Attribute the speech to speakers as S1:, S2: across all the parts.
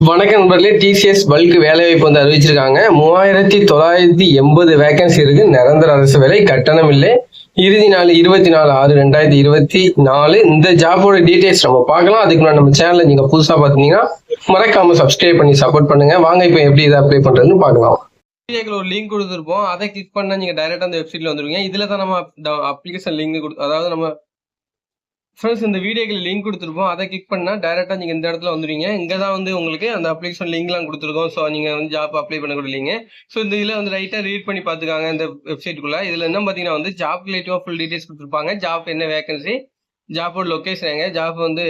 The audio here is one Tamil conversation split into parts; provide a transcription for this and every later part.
S1: வணக்கம் நண்பர்களே டிசிஎஸ் பல்க் வேலைவாய்ப்பு வந்து அறிவிச்சிருக்காங்க. மூவாயிரத்தி தொள்ளாயிரத்தி எண்பது வேகன்சி இருக்கு. நிரந்தர அரசு வேலை கட்டணம் இல்லை. இறுதி நாள் இருபத்தி நாலு ஆறு ரெண்டாயிரத்தி இருபத்தி நாலு. இந்த ஜாபோட டீடைல்ஸ் நம்ம பார்க்கலாம். அதுக்கு முன்னாடி நம்ம சேனலை நீங்க புதுசா பாத்தீங்கன்னா மறக்காம சப்ஸ்கிரைப் பண்ணி சப்போர்ட் பண்ணுங்க. வாங்க இப்போ எப்படி இதை அப்ளை பண்றதுன்னு பார்க்கலாம். வீடியோக்கு ஒரு லிங்க் கொடுத்துருப்போம். அதை கிளிக் பண்ணா நீங்க டைரக்டா அந்த வெப்சைட்ல வந்துருவீங்க. இதுல தான் நம்ம அப்ளிகேஷன் லிங்க் கொடு அதாவது நம்ம ஃப்ரெண்ட்ஸ் இந்த வீடியோக்கு லிங்க் கொடுத்துருப்போம் அதை கிளிக் பண்ணால் டேரெக்டாக நீங்கள் இந்த இடத்துல வந்துடுவீங்க இங்கே தான் வந்து உங்களுக்கு அந்த அப்ளிகேஷன் லிங்க்லாம் கொடுத்துருக்கோம். ஸோ நீங்கள் வந்து ஜாப் அப்ளை பண்ணக்கூடிய லிங்க் ஸோ இந்த இதில் வந்து ரைட்டாக ரீட் பண்ணி பார்த்துக்காங்க இந்த வெப்சைட்டுக்குள்ளே இதில் என்ன பார்த்தீங்கன்னா வந்து ஜாப் ரிலேட்டிவாக ஃபுல் டீட்டெயில்ஸ் கொடுத்துருப்பாங்க. ஜாப் என்ன வேகன்சி ஜாப்போட லொக்கேஷன் எங்கே ஜாப் வந்து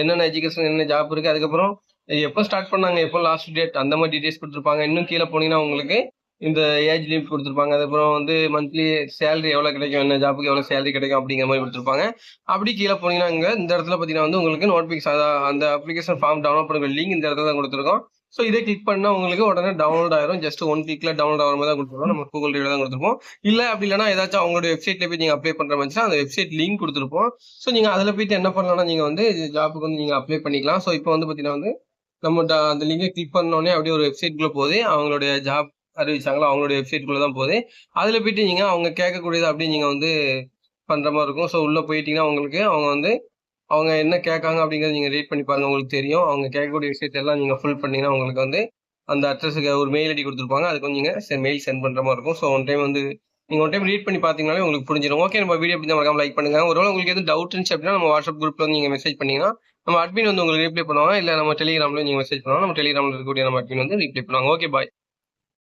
S1: என்னென்ன எஜுகேஷன் என்ன ஜாப் இருக்குது அதுக்கப்புறம் எப்போ ஸ்டார்ட் பண்ணாங்க எப்போ லாஸ்ட் டேட் அந்த மாதிரி டீட்டெயில்ஸ் கொடுத்துருப்பாங்க. இன்னும் கீழே போனீங்கன்னா உங்களுக்கு இந்த ஏஜ் லிமிட் கொடுத்துருப்பாங்க. அதுக்கப்புறம் வந்து மந்த்லி சேலரி எவ்வளோ கிடைக்கும் என்ன ஜாப்புக்கு எவ்வளோ சேலரி கிடைக்கும் அப்படிங்கிற மாதிரி கொடுத்துருப்பாங்க. அப்படி கீழே போனீங்கன்னா இங்கே இந்த இடத்துல பார்த்தீங்கன்னா வந்து உங்களுக்கு நோட்டிஃபிகேஷன் அந்த அப்ளிகேஷன் ஃபார்ம் டவுன்லோட் பண்ணுற லிங்க் இந்த இடத்துல தான் கொடுத்துருக்கோம். ஸோ இதை கிளிக் பண்ணால் உங்களுக்கு உடனே டவுன்லோட் ஆயிரும். ஜஸ்ட் ஒன் கிளிக்ல டவுன்லோட் ஆகிற மாதிரி தான் கொடுத்துருவோம் நம்ம கூகுள் டிரைவில் தான் கொடுத்துருப்போம். இல்லை அப்படி இல்லைனா ஏதாச்சும் அவங்களோட வெப்சைட்ல போய் நீங்கள் அப்ளை பண்ணுற மாதிரி அந்த வெப்சைட் லிங்க் கொடுத்துருப்போம். ஸோ நீங்கள் அதில் போயிட்டு என்ன பண்ணலாம்னா நீங்கள் வந்து ஜாப்புக்கு வந்து நீங்கள் அப்ளை பண்ணிக்கலாம். ஸோ இப்போ வந்து பார்த்தீங்கன்னா வந்து நம்ம அந்த லிங்கை கிளிக் பண்ணோடனே அப்படியே ஒரு வெப்சைட்குள்ளே போகுது. அவங்களுடைய ஜாப் அறிவிச்சாங்களோ அவங்களுடைய வெப்சைட்குள்ளே தான் போகுது. அதில் போயிட்டு நீங்கள் அவங்க கேட்கக்கூடியது அப்படின்னு நீங்கள் வந்து பண்ணுற மாதிரி இருக்கும். ஸோ உள்ளே போயிட்டீங்கன்னா உங்களுக்கு அவங்க வந்து அவங்க என்ன கேட்காங்க அப்படிங்கிறத நீங்கள் ரீட் பண்ணி பாருங்கள் உங்களுக்கு தெரியும். அவங்க கேட்கக்கூடிய விஷயத்தெல்லாம் நீங்கள் ஃபுல் பண்ணிங்கன்னா உங்களுக்கு வந்து அந்த அட்ரஸுக்கு ஒரு மெயில் ஐடி கொடுத்துருப்பாங்க. அதுக்கு வந்து நீங்கள் மெயில் சென்ட் பண்ணுற மாதிரி இருக்கும். ஸோ ஒன் டைம் வந்து நீங்கள் ஒன் டைம் ரீட் பண்ணி பார்த்தீங்கனாலே உங்களுக்கு புரிஞ்சிடும். ஓகே நம்ம வீடியோ அப்படி மறக்காம லைக் பண்ணுங்க. ஒருவேளை உங்களுக்கு எதுவும் டவுட் இருந்துச்சு அப்படின்னா நம்ம வாட்ஸ்அப் குரூப்பில் வந்து நீங்கள் மெசேஜ் பண்ணீங்கன்னா நம்ம அட்மின் வந்து உங்களுக்கு ரீப்ளை பண்ணுவாங்க. இல்லை நம்ம டெலிகிராமில் நீங்கள் மெசேஜ் பண்ணுவாங்க நம்ம டெலிகிராம்ல இருக்கக்கூடிய நம்ம அட்மின் வந்து ரீப்ளை பண்ணுவாங்க. Okay bye